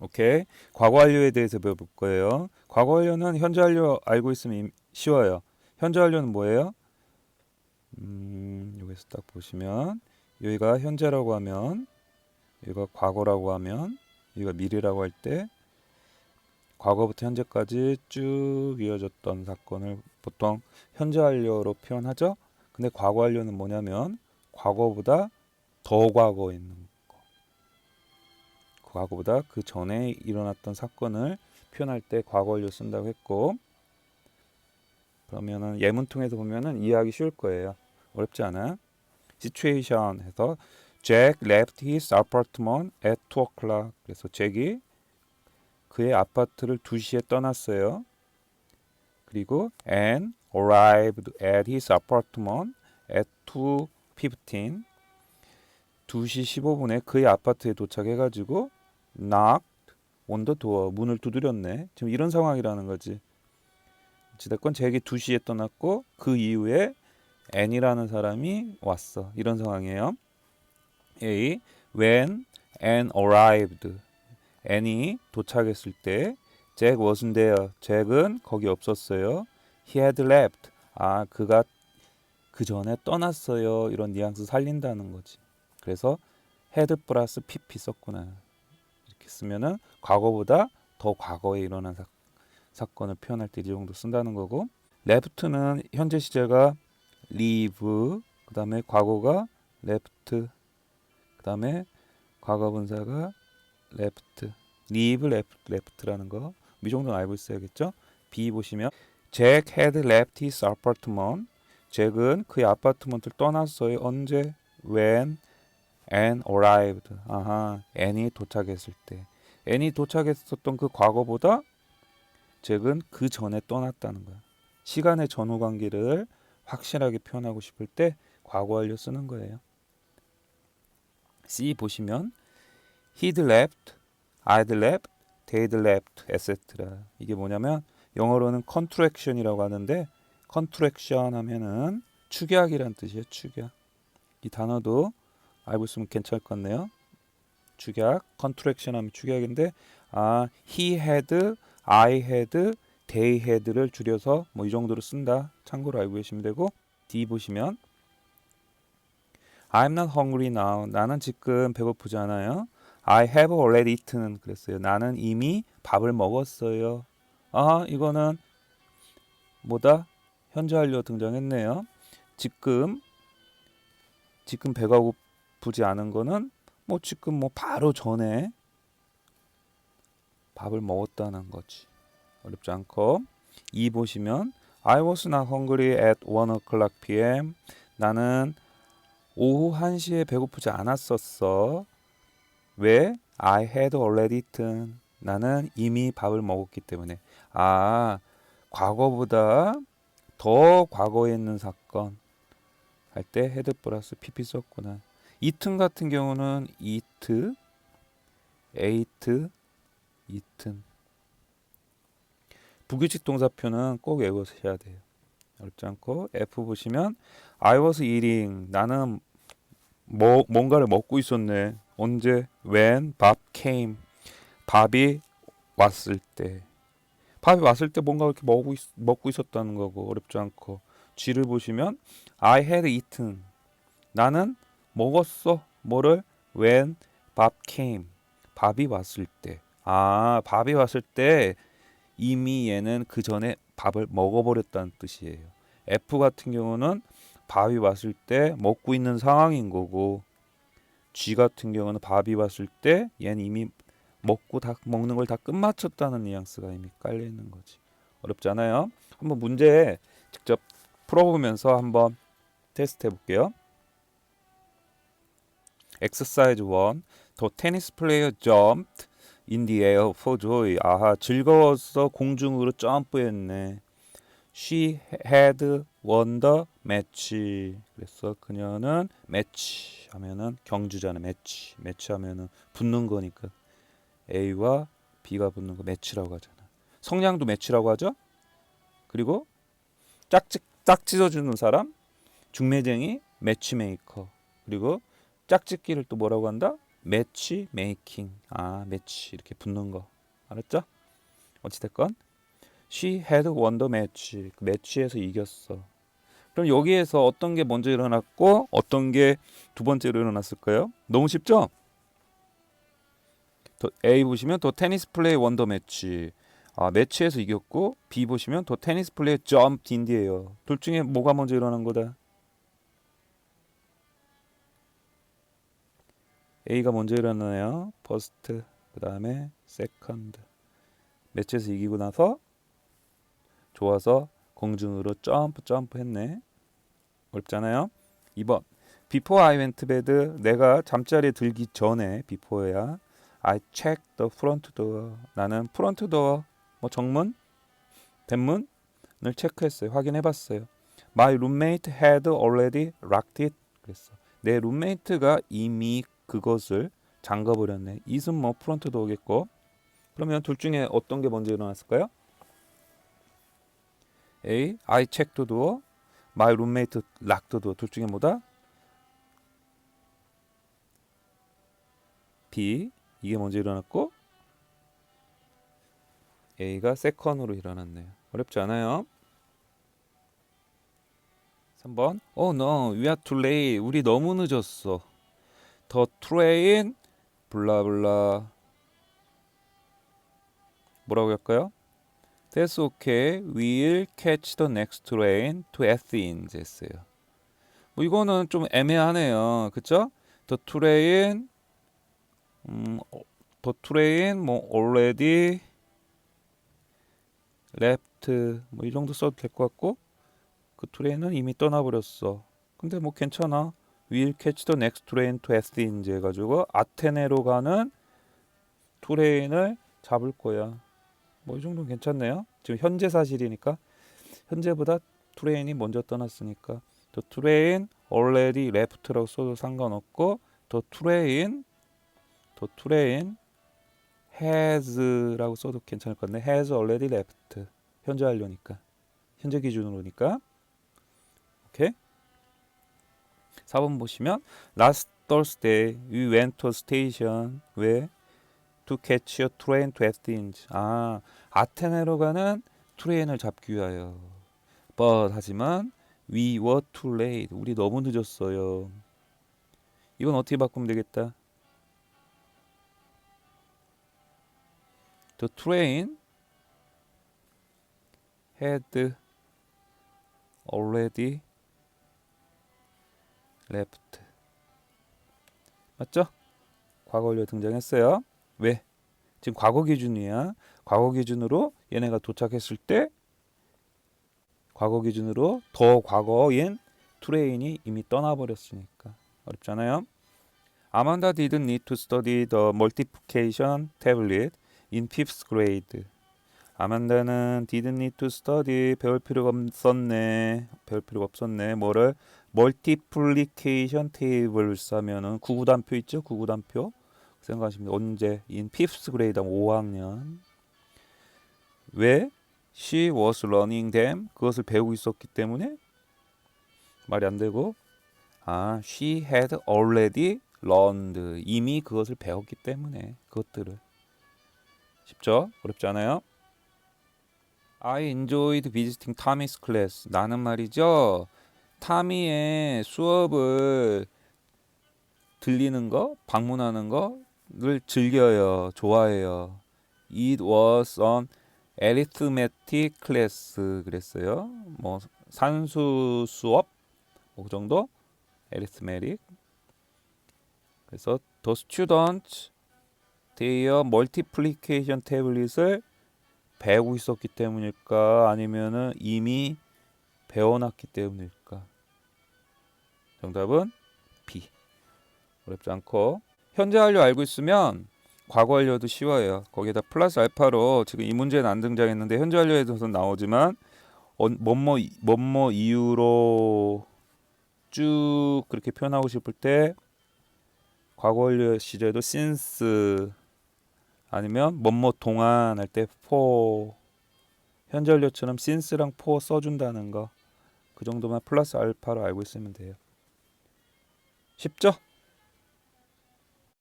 오케이. 과거 완료에 대해서 배워볼 거예요. 과거 완료는 현재 완료 알고 있으면 임- 쉬워요. 현재 완료는 뭐예요? 음, 여기서 딱 보시면 여기가 현재라고 하면 여기가 과거라고 하면 여기가 미래라고 할 때 과거부터 현재까지 쭉 이어졌던 사건을 보통 현재 완료로 표현하죠. 근데 과거 완료는 뭐냐면 과거보다 더 과거에 있는 거. 과거보다 그 전에 일어났던 사건을 표현할 때 과거 완료 쓴다고 했고 그러면은 예문 통해서 보면은 이해하기 쉬울 거예요. 어렵지 않아. situation 해서 Jack left his apartment at 2 o'clock. 그래서 잭이 그의 아파트를 2시에 떠났어요. 그리고 and arrived at his apartment at 2:15. 2시 15분에 그의 아파트에 도착해 가지고 knocked on the door. 문을 두드렸네. 지금 이런 상황이라는 거지. 어찌됐건 잭이 2시에 떠났고 그 이후에 N이라는 사람이 왔어. 이런 상황이에요. A. When N arrived. N이 도착했을 때 Jack wasn't there. 잭은 거기 없었어요. He had left. 아, 그가 그 전에 떠났어요. 이런 뉘앙스 살린다는 거지. 그래서 had 플러스 pp 썼구나. 쓰면은 과거보다 더 과거에 일어난 사, 사건을 표현할 때 이 정도 쓴다는 거고 left는 현재 시제가 leave 그다음에 과거가 left 그다음에 과거 분사가 left leave left left라는 거 이 정도는 알고 있어야겠죠? B 보시면 Jack had left his apartment 잭은 그의 아파트먼트를 떠났어요. 언제? When Anne arrived. 아하, Anne이 도착했을 때. Anne이 도착했었던 그 과거보다 잭은 그 전에 떠났다는 거야. 시간의 전후 관계를 확실하게 표현하고 싶을 때 과거 완료 쓰는 거예요. C 보시면 he'd left, I'd left, they'd left, etc. 이게 뭐냐면 영어로는 contraction이라고 하는데 contraction 하면은 축약이란 뜻이에요. 축약. 이 단어도 알고 있으면 괜찮을 것 같네요. 축약, contraction 하면 축약인데 아, he had, I had, they had를 줄여서 뭐 이 정도로 쓴다. 참고로 알고 계시면 되고 D 보시면 I'm not hungry now. 나는 지금 배고프지 않아요. I have already eaten. 그랬어요. 나는 이미 밥을 먹었어요. 아, 이거는 뭐다? 현재 완료 등장했네요. 지금 지금 배가 고 프지 않은 거는 뭐 지금 뭐 바로 전에 밥을 먹었다는 거지. 어렵지 않고 이 보시면 I was not hungry at 1 o'clock p.m. 나는 오후 1시에 배고프지 않았었어. 왜? I had already eaten. 나는 이미 밥을 먹었기 때문에. 아, 과거보다 더 과거에 있는 사건 할 때 헤드 플러스 pp 썼구나. 이튼 같은 경우는 이트, 에이트, 이튼. 부규칙 동사표는 꼭 외우셔야 돼요. 어렵지 않고 F 보시면 I was eating 나는 뭐 뭔가를 먹고 있었네. 언제? When Bob came. 밥이 왔을 때. 밥이 왔을 때 뭔가 이렇게 먹고, 있, 먹고 있었다는 거고 어렵지 않고 G를 보시면 I had eaten 나는 먹었어 뭐를 when Bob came 밥이 왔을 때 아 밥이 왔을 때 이미 얘는 그 전에 밥을 먹어버렸다는 뜻이에요 F 같은 경우는 밥이 왔을 때 먹고 있는 상황인 거고 G 같은 경우는 밥이 왔을 때 얘는 이미 먹고 다 먹는 걸 다 끝마쳤다는 뉘앙스가 이미 깔려 있는 거지. 어렵지 않아요? 한번 문제 직접 풀어보면서 한번 테스트 해볼게요. Exercise 1. The tennis player jumped in the. 아하, 즐거워서 공중으로 점프했네. She had won the match. 그래서 그녀는 매치 하면은 경주잖아. 매치. 매치 하면은 붙는 거니까. A와 B가 붙는 거 매치라고 하잖아. 성량도 매치라고 하죠. 그리고 짝짓 짝짓어주는 사람 중매쟁이 매치메이커. 그리고 짝짓기를 또 뭐라고 한다? 매치 메이킹 아 매치 이렇게 붙는 거 알았죠? 어찌 됐건 she had won the match 그 매치에서 이겼어 그럼 여기에서 어떤 게 먼저 일어났고 어떤 게 두 번째로 일어났을까요? 너무 쉽죠? 더- A 보시면 더 테니스 플레이 원더 매치 아 매치에서 이겼고 B 보시면 더 테니스 플레이 점프 인디예요 둘 중에 뭐가 먼저 일어난 거다? A가 먼저 일어나네요. 퍼스트 그 다음에 세컨드 매치에서 이기고 나서 좋아서 공중으로 점프 점프 했네. 어렵잖아요. 2번 Before I went bed 내가 잠자리에 들기 전에 before야 I checked the front door 나는 프론트 도어 뭐 정문 대문을 체크했어요. 확인해봤어요. My roommate had already locked it 그랬어. 내 룸메이트가 이미 그것을 잠가버렸네. 이은 뭐 프론트 도어겠고. 그러면 둘 중에 어떤 게 먼저 일어났을까요? A. I checked the door. My roommate locked the door. 둘 중에 뭐다? B. 이게 먼저 일어났고 A가 세컨으로 일어났네요. 어렵지 않아요? 3번. Oh no, we are too late. 우리 너무 늦었어. The train 블라블라 뭐라고 할까요? That's okay. We'll catch the next train to Athens 했어요. 뭐 이거는 좀 애매하네요. 그쵸? The train 음, 어, the train 뭐 already left 뭐 이 정도 써도 될 것 같고 그 트레인은 이미 떠나버렸어. 근데 뭐 괜찮아. We'll catch the next train to Athens 해가지고 아테네로 가는 트레인을 잡을 거야. 뭐 이 정도는 괜찮네요. 지금 현재 사실이니까 현재보다 트레인이 먼저 떠났으니까 the train already left라고 써도 상관없고 the train the train has라고 써도 괜찮을 것 같네. has already left 현재 완료니까 현재 기준으로니까 오케이. 4번 보시면 last Thursday we went to a station where to catch a train to Athens. 아, 아테네로 가는 트레인을 잡기 위하여. but 하지만 we were too late. 우리 너무 늦었어요. 이건 어떻게 바꾸면 되겠다. The train had already left. 맞죠? 과거 완료 등장했어요. 왜? 지금 과거 기준이야. 과거 기준으로 얘네가 도착했을 때 과거 기준으로 더 과거인 트레인이 이미 떠나버렸으니까 어렵잖아요. 아만다 didn't need to study the multiplication tablet in fifth grade. 아만다는 didn't need to study 배울 필요가 없었네. 배울 필요가 없었네. 뭐를 멀티플리케이션 테이블 쓰면은 구구단표 있죠? 구구단표. 생각하시면 언제 in fifth grade 5학년 왜 she was learning them 그것을 배우고 있었기 때문에 말이 안 되고 아 she had already learned 이미 그것을 배웠기 때문에 그것들을 쉽죠? 어렵지 않아요? I enjoyed visiting Tommy's class. 나는 말이죠. 타미의 수업을 들리는 거, 방문하는 거를 즐겨요. 좋아해요. It was an arithmetic class 그랬어요. 뭐 산수 수업 뭐 그 정도? arithmetic. 그래서 the students their multiplication tablet을 배우고 있었기 때문일까 아니면은 이미 배워놨기 때문일까? 정답은 B. 어렵지 않고 현재 완료 알고 있으면 과거 완료도 쉬워요. 거기에다 플러스 알파로 지금 이 문제는 안 등장했는데 현재 완료에 대해서 나오지만 어, 뭐뭐 뭐뭐 이유로 쭉 그렇게 표현하고 싶을 때 과거 완료 시제도 since 아니면 뭐뭐 동안 할 때 for 현재 완료처럼 since랑 for 써준다는 거 그 정도만 플러스 알파로 알고 있으면 돼요. 쉽죠?